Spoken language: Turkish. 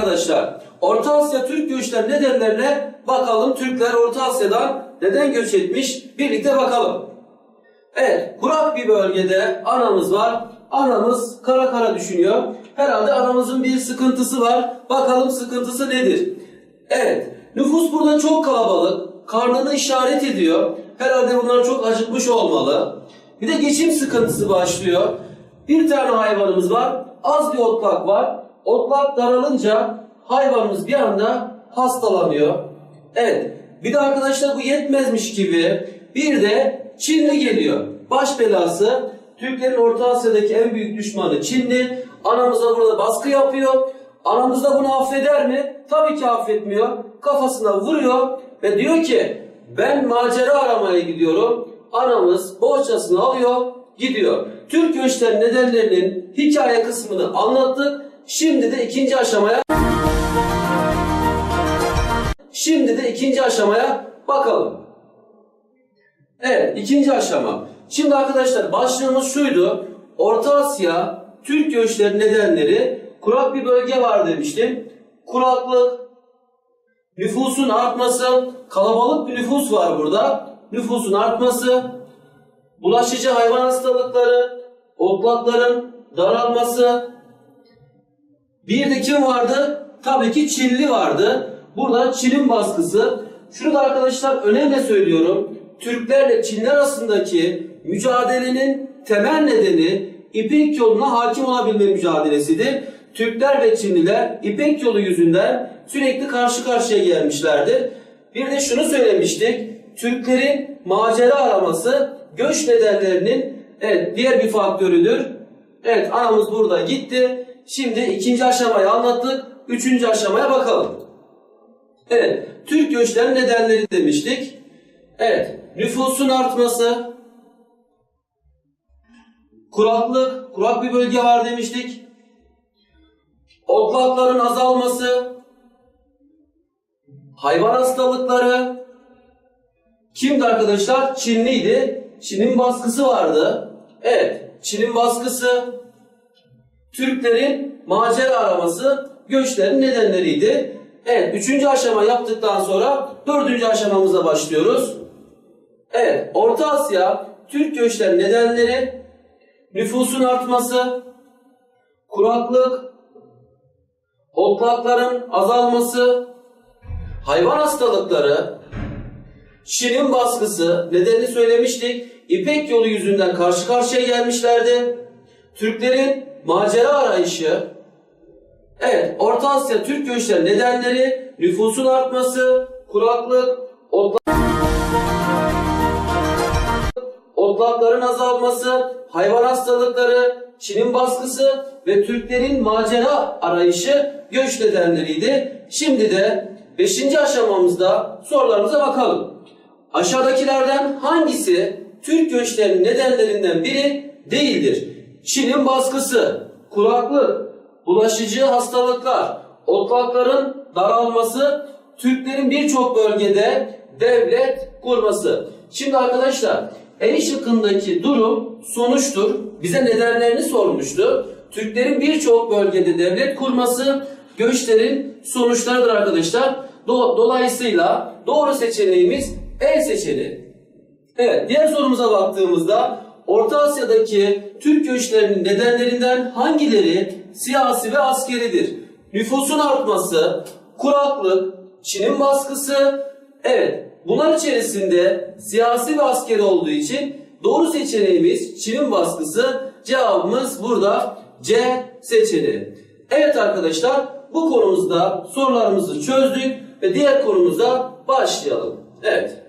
arkadaşlar Orta Asya Türk göçler nedenlerine bakalım. Türkler Orta Asya'dan neden göç etmiş? Birlikte bakalım. Evet, kurak bir bölgede anamız var. Anamız kara kara düşünüyor. Herhalde anamızın bir sıkıntısı var. Bakalım sıkıntısı nedir? Evet, nüfus burada çok kalabalık. Karnını işaret ediyor. Herhalde bunlar çok acıkmış olmalı. Bir de geçim sıkıntısı başlıyor. Bir tane hayvanımız var. Az bir otlak var. Otlak daralınca hayvanımız bir anda hastalanıyor. Evet. Bir de arkadaşlar bu yetmezmiş gibi bir de Çinli geliyor. Baş belası Türklerin Orta Asya'daki en büyük düşmanı Çinli. Anamıza burada baskı yapıyor. Anamız da bunu affeder mi? Tabii ki affetmiyor. Kafasına vuruyor ve diyor ki ben macera aramaya gidiyorum. Anamız boğaçasını alıyor, gidiyor. Türk göçler nedenlerinin hikaye kısmını anlattık. Şimdi de ikinci aşamaya Şimdi de ikinci aşamaya bakalım. Evet, ikinci aşama. Şimdi arkadaşlar başlığımız şuydu. Orta Asya Türk göçleri nedenleri kurak bir bölge var demiştim. Kuraklık, nüfusun artması, kalabalık bir nüfus var burada. Nüfusun artması, bulaşıcı hayvan hastalıkları, otlakların daralması. Bir de kim vardı? Tabii ki Çinli vardı. Burada Çin'in baskısı. Şunu da arkadaşlar önemli söylüyorum. Türklerle Çinler arasındaki mücadelenin temel nedeni İpek yoluna hakim olabilme mücadelesidir. Türkler ve Çinliler İpek yolu yüzünden sürekli karşı karşıya gelmişlerdi. Bir de şunu söylemiştik. Türklerin macera araması göç nedenlerinin evet, diğer bir faktörüdür. Evet anamız burada gitti. Şimdi ikinci aşamayı anlattık. Üçüncü aşamaya bakalım. Evet, Türk göçlerin nedenleri demiştik. Evet, nüfusun artması, kuraklık, kurak bir bölge var demiştik. Otlakların azalması, hayvan hastalıkları. Kimdi arkadaşlar? Çinliydi. Çin'in baskısı vardı. Evet, Çin'in baskısı, Türklerin macera araması, göçlerin nedenleriydi. Evet, üçüncü aşama yaptıktan sonra dördüncü aşamamıza başlıyoruz. Evet, Orta Asya, Türk göçler nedenleri, nüfusun artması, kuraklık, otlakların azalması, hayvan hastalıkları, Çin'in baskısı, nedenini söylemiştik. İpek yolu yüzünden karşı karşıya gelmişlerdi. Türklerin macera arayışı, Evet, Orta Asya Türk göçleri nedenleri nüfusun artması, kuraklık, otlak... otlakların azalması, hayvan hastalıkları, Çin'in baskısı ve Türklerin macera arayışı göç nedenleriydi. Şimdi de 5. aşamamızda sorularımıza bakalım. Aşağıdakilerden hangisi Türk göçlerinin nedenlerinden biri değildir? Çin'in baskısı, kuraklık, bulaşıcı hastalıklar, otlakların daralması, Türklerin birçok bölgede devlet kurması. Şimdi arkadaşlar E şıkkındaki durum sonuçtur. Bize nedenlerini sormuştu. Türklerin birçok bölgede devlet kurması göçlerin sonuçlarıdır arkadaşlar. Do- dolayısıyla doğru seçeneğimiz E seçeneği. Evet, diğer sorumuza baktığımızda Orta Asya'daki Türk göçlerinin nedenlerinden hangileri siyasi ve askeridir? Nüfusun artması, kuraklık, Çin'in baskısı. Evet, bunlar içerisinde siyasi ve askeri olduğu için doğru seçeneğimiz Çin'in baskısı. Cevabımız burada C seçeneği. Evet arkadaşlar, bu konumuzda sorularımızı çözdük ve diğer konumuza başlayalım. Evet.